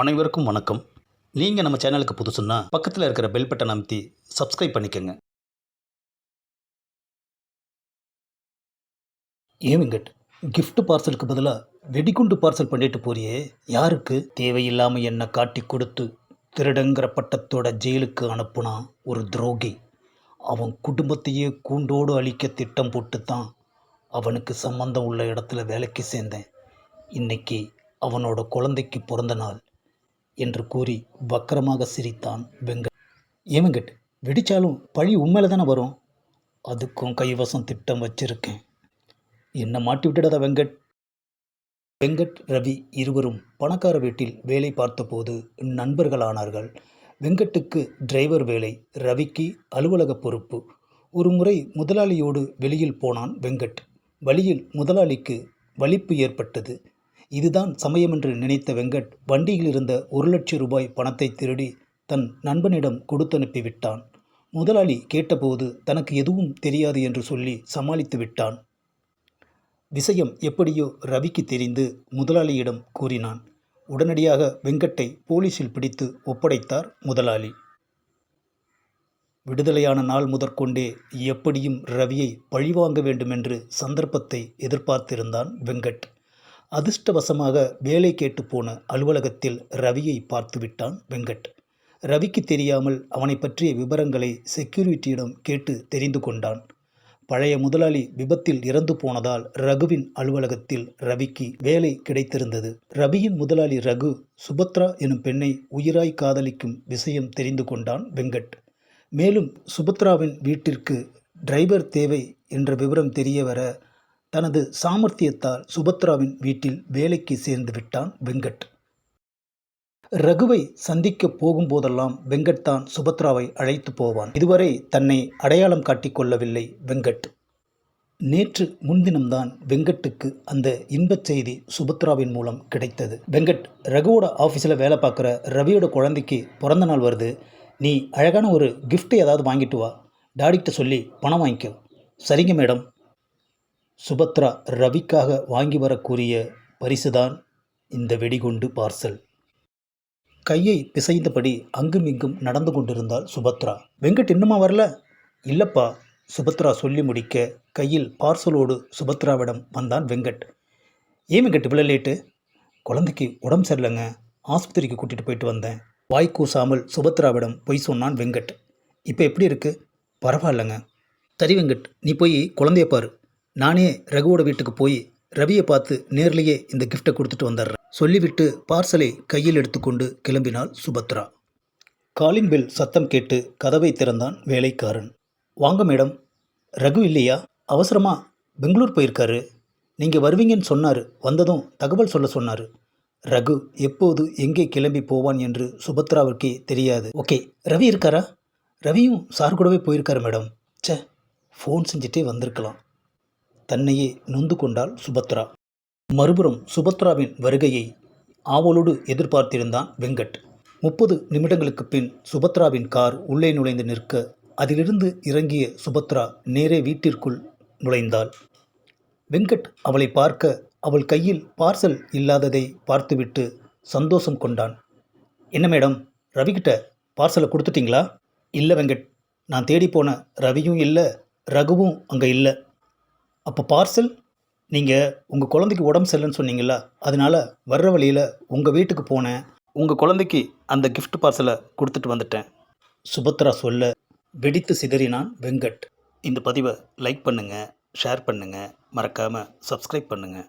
அனைவருக்கும் வணக்கம். நீங்கள் நம்ம சேனலுக்கு புதுசுன்னா பக்கத்தில் இருக்கிற பெல் பட்டன் அமைத்தி சப்ஸ்கிரைப் பண்ணிக்கோங்க. ஏ வெங்கட்? கிஃப்ட் பார்சலுக்கு பதிலாக வெடிகுண்டு பார்சல் பண்ணிட்டு போறியே. யாருக்கு? தேவையில்லாமல் என்னை காட்டி கொடுத்து திருடங்கிற பட்டத்தோட ஜெயிலுக்கு அனுப்புனா ஒரு துரோகி. அவன் குடும்பத்தையே கூண்டோடு அழிக்க திட்டம் போட்டு தான் அவனுக்கு சம்பந்தம் உள்ள இடத்துல வேலைக்கு சேர்ந்தேன். இன்னைக்கு அவனோட குழந்தைக்கு பிறந்த நாள். என்று கூறி வக்கரமாக சிரித்தான் வெங்கட் ஏன் வெங்கட் வெடிச்சாலும் பழி உண்மையில தானே வரும்? அதுக்கும் கைவசம் திட்டம் வச்சிருக்கேன். என்ன மாட்டி விட்டுடாத வெங்கட்? வெங்கட் ரவி இருவரும் பணக்கார வீட்டில் வேலை பார்த்தபோது நண்பர்களானார்கள். வெங்கட்டுக்கு டிரைவர் வேலை ரவிக்கு அலுவலக பொறுப்பு. ஒரு முறை முதலாளியோடு வெளியில் போனான் வெங்கட். வழியில் முதலாளிக்கு வலிப்பு ஏற்பட்டது. இதுதான் சமயம் என்று நினைத்த வெங்கட் வண்டியில் இருந்த ஒரு லட்சம் ரூபாய் பணத்தை திருடி தன் நண்பனிடம் கொடுத்து அனுப்பிவிட்டான். முதலாளி கேட்டபோது தனக்கு எதுவும் தெரியாது என்று சொல்லி சமாளித்து விட்டான். விஷயம் எப்படியோ ரவிக்கு தெரிந்து முதலாளியிடம் கூறினான். உடனடியாக வெங்கட்டை போலீசில் பிடித்து ஒப்படைத்தார் முதலாளி. விடுதலையான நாள் முதற்கொண்டே எப்படியும் ரவியை பழிவாங்க வேண்டுமென்று சந்தர்ப்பத்தை எதிர்பார்த்திருந்தான் வெங்கட். அதிர்ஷ்டவசமாக வேலை கேட்டு போன அலுவலகத்தில் ரவியை பார்த்துவிட்டான் வெங்கட். ரவிக்கு தெரியாமல் அவனை பற்றிய விவரங்களை செக்யூரிட்டியிடம் கேட்டு தெரிந்து கொண்டான். பழைய முதலாளி விபத்தில் இறந்து போனதால் ரகுவின் அலுவலகத்தில் ரவிக்கு வேலை கிடைத்திருந்தது. ரவியின் முதலாளி ரகு சுபத்ரா எனும் பெண்ணை உயிராய் காதலிக்கும் விஷயம் தெரிந்து கொண்டான் வெங்கட். மேலும் சுபத்ராவின் வீட்டிற்கு டிரைவர் தேவை என்ற விவரம் தெரிய வர தனது சாமர்த்தியத்தால் சுபத்ராவின் வீட்டில் வேலைக்கு சேர்ந்து விட்டான் வெங்கட். ரகுவை சந்திக்க போகும்போதெல்லாம் வெங்கட் தான் சுபத்ராவை அழைத்து போவான். இதுவரை தன்னை அடையாளம் காட்டிக்கொள்ளவில்லை வெங்கட். நேற்று முன்தினம்தான் வெங்கட்டுக்கு அந்த இன்பச் செய்தி சுபத்ராவின் மூலம் கிடைத்தது. வெங்கட் ரகுவோட ஆஃபீஸில் வேலை பார்க்குற ரவியோட குழந்தைக்கு பிறந்த நாள் வருது. நீ அழகான ஒரு கிஃப்ட் ஏதாவது வாங்கிட்டு வா. டாடிக்கிட்ட சொல்லி பணம் வாங்கிக்கோ. சரிங்க மேடம். சுபத்ரா ரவிக்காக வாங்கி வரக்கூடிய பரிசுதான் இந்த வெடிகுண்டு பார்சல். கையை பிசைந்தபடி அங்கும் இங்கும் நடந்து கொண்டிருந்தாள் சுபத்ரா. வெங்கட் இன்னுமா வரல? இல்லப்பா சுபத்ரா சொல்லி முடிக்க கையில் பார்சலோடு சுபத்ராவிடம் வந்தான் வெங்கட். ஏன் வெங்கட் இவ்வளோ லேட்டு? குழந்தைக்கு உடம்பு சரியில்லைங்க. ஆஸ்பத்திரிக்கு கூட்டிகிட்டு போயிட்டு வந்தேன். வாய் கூசாமல் சுபத்ராவிடம் பொய் சொன்னான் வெங்கட். இப்போ எப்படி இருக்கு? பரவாயில்லைங்க. சரி வெங்கட் நீ போய் குழந்தைய பாரு. நானே ரகுவோட வீட்டுக்கு போய் ரவியை பார்த்து நேர்லேயே இந்த கிஃப்ட்டை கொடுத்துட்டு வந்துடுறேன். சொல்லிவிட்டு பார்சலை கையில் எடுத்துக்கொண்டு கிளம்பினாள் சுபத்ரா. காலிங் பெல் சத்தம் கேட்டு கதவை திறந்தான் வேலைக்காரன். வாங்க மேடம். ரகு இல்லையா? அவசரமாக பெங்களூர் போயிருக்காரு. நீங்கள் வருவீங்கன்னு சொன்னார். வந்ததும் தகவல் சொல்ல சொன்னார். ரகு எப்போது எங்கே கிளம்பி போவான் என்று சுபத்ராவிற்கே தெரியாது. ஓகே ரவி இருக்காரா? ரவியும் சார் கூடவே போயிருக்காரு மேடம். ச்சே ஃபோன் செஞ்சுட்டே வந்திருக்கலாம். தன்னையே நொந்து கொண்டாள் சுபத்ரா. மறுபுறம் சுபத்ராவின் வருகையை ஆவலோடு எதிர்பார்த்திருந்தான் வெங்கட். முப்பது நிமிடங்களுக்கு பின் சுபத்ராவின் கார் உள்ளே நுழைந்து நிற்க அதிலிருந்து இறங்கிய சுபத்ரா நேரே வீட்டிற்குள் நுழைந்தாள். வெங்கட் அவளை பார்க்க அவள் கையில் பார்சல் இல்லாததை பார்த்துவிட்டு சந்தோஷம் கொண்டான். என்ன மேடம் ரவிக்கிட்ட பார்சலை கொடுத்துட்டீங்களா? இல்லை வெங்கட் நான் தேடி போன ரவியும் இல்லை ரகுவும் அங்கே இல்லை. அப்போ பார்சல் நீங்கள் உங்கள் குழந்தைக்கு உடம்பு சரியில்லைன்னு சொன்னீங்களா அதனால் வர்ற வழியில் உங்கள் வீட்டுக்கு போனேன். உங்கள் குழந்தைக்கு அந்த gift பார்சலை கொடுத்துட்டு வந்துட்டேன். சுபத்ரா சொல்ல வெடித்து சிதறினான் வெங்கட். இந்த பதிவை லைக் பண்ணுங்கள் ஷேர் பண்ணுங்கள் மறக்காமல் சப்ஸ்கிரைப் பண்ணுங்கள்